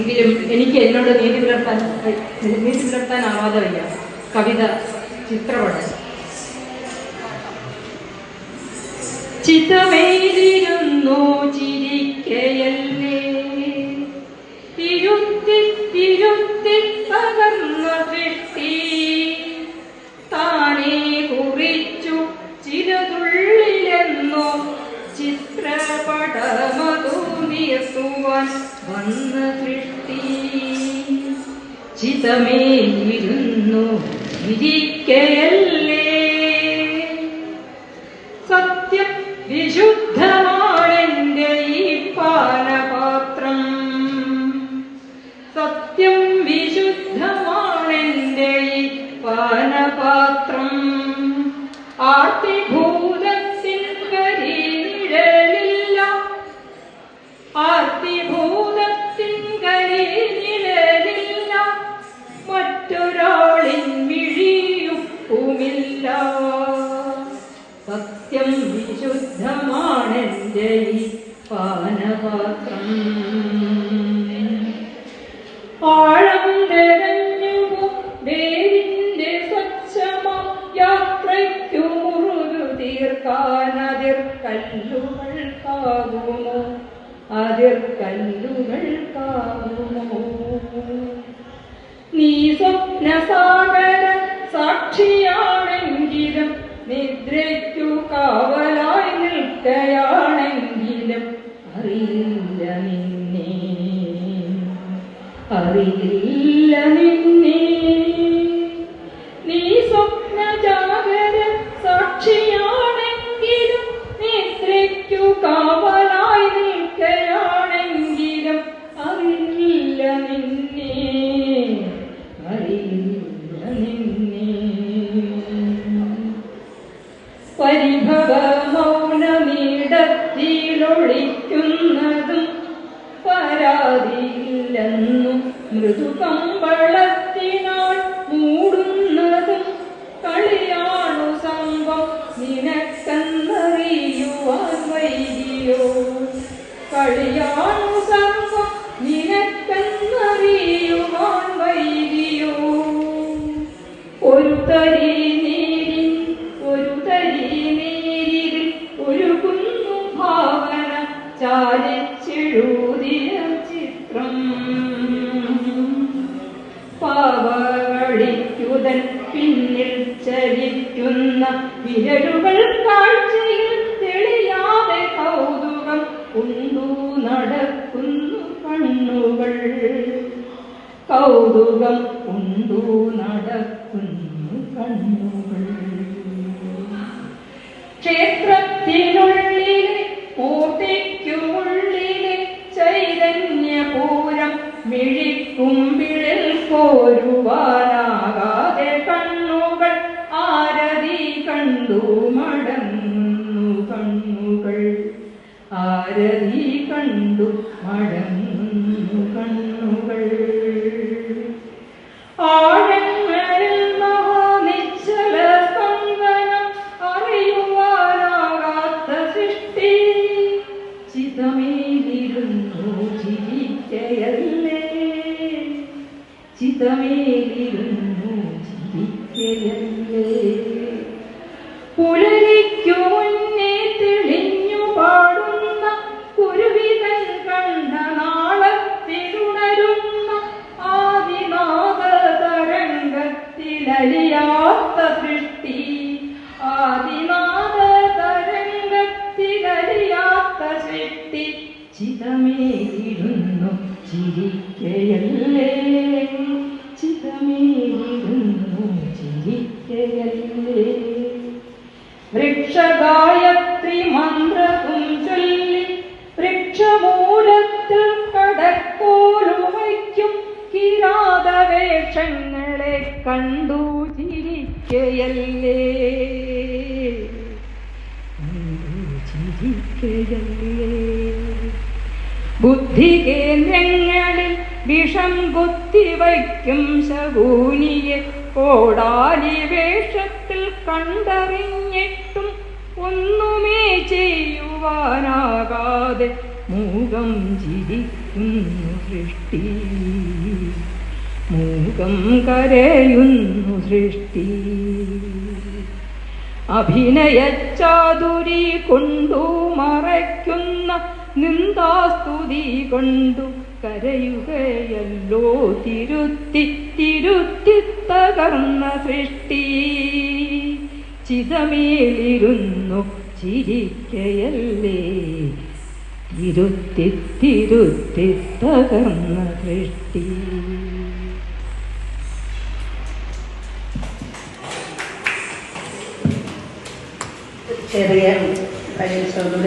എങ്കിലും എനിക്ക് എന്നോട് നീതി പുലർത്താൻ നീതി പുലർത്താനാവാതെ വയ്യ കവിത ചിത്രപടം. ചിതമേലിരുന്നു ചിരിക്കയല്ലേ? തിരുത്തി തിരുത്തി പകർന്ന ചിതമേലിരുന്നു ഇരിക്കയല്ലേ സത്യം വിശുദ്ധമാണെന്റെ ഈ പാനപാത്രം. സത്യം വിശുദ്ധമാണെന്റെ ഈ പാനപാത്രം. ആർത്തിഭൂതത്തിൻ പാനപാത്രം പാഴം നിറഞ്ഞു ദേവിന്റെ സ്വച്ഛമാ യാത്രയ്ക്കു മുറുകു തീർക്കാനതിർ കല്ലുകൾക്കാകുമോ അതിർ കല്ലുകൾക്കാകുമോ നീ സ്വപ്നസാഗര അറിയില്ല നിന്നെ. നീ സ്വപ്നജാഗര സാക്ഷിയാണെങ്കിലും നിദ്രയ്ക്കു കാവലായി നിൽക്കയാണെങ്കിലും അറിയില്ല നിന്നെ. അറിയില്ല നിന്നെ. പരിഭവ മൗനമീടത്തിലൊളിക്കുന്നതും പരാതിയില്ലെന്നും മൂടുന്നതും കളിയാണു സംഭവം. നിനക്കെന്നറിയുവാൻ വൈകിയോ? കളിയാണു സംഭവം. നിനക്കെന്നറിയുവാൻ വൈകിയോ? ഒരു തരി പിന്നിൽ ചരിക്കുന്ന വിരലുകൾ കാഴ്ചയിൽ തെളിയാതെ കൗതുകം കൊണ്ടു നടക്കുന്നു കണ്ണുകൾ. കൗതുകം കൊണ്ടു നടക്കുന്നു കണ്ണുകൾ. ക്ഷേത്രത്തിനുള്ളിലെ കോട്ടയ്ക്കുള്ളിലെ ചൈതന്യപൂരം മിഴിക്കുമ്പിളിൽ കണ്ടു കണ്ണുകൾ. ആരതി കണ്ടു മടങ്ങുന്നു കണ്ണുകൾ. ആഴങ്ങളിൽ മഹാനിശ്ചല ചിതമേലിരുന്നു ചിരിക്കയല്ലേ ചിതമേലിരുന്നു ചിരിക്കയല്ലേ തരംഗത്തിലലിയാത്ത സൃഷ്ടി ആദിനാഥ തരംഗത്തിലലിയാത്ത സൃഷ്ടി ചിതമേലിരുന്നു ചിരിക്കയല്ലേ. ചിതമേലിരുന്നു കിരാതവേഷങ്ങളെ കണ്ടു ചിരിക്കയല്ലേ? ചിരിക്കയല്ലേ ബുദ്ധി കേന്ദ്രങ്ങളിൽ വിഷം കുത്തിവയ്ക്കും ശകൂനിയെ. ഓടാലി വേഷത്തിൽ കണ്ടറിഞ്ഞിട്ടും ഒന്നുമേ ചെയ്യുവാനാകാതെ മൂകം ചിരിക്കുന്നു സൃഷ്ടി. മൂകം കരയുന്നു സൃഷ്ടി. അഭിനയച്ചാതുരി കൊണ്ടു മറയ്ക്കുന്ന നിന്ദാസ്തുതി കൊണ്ടു കരയുകയല്ലോ തിരുത്തി തിരുത്തി തകർന്ന സൃഷ്ടി. ചിതമേലിരുന്നു ചിരിക്കയല്ലേ തിരുത്തി തിരുത്തി തകർന്ന സൃഷ്ടി ചെറിയ പരീക്ഷ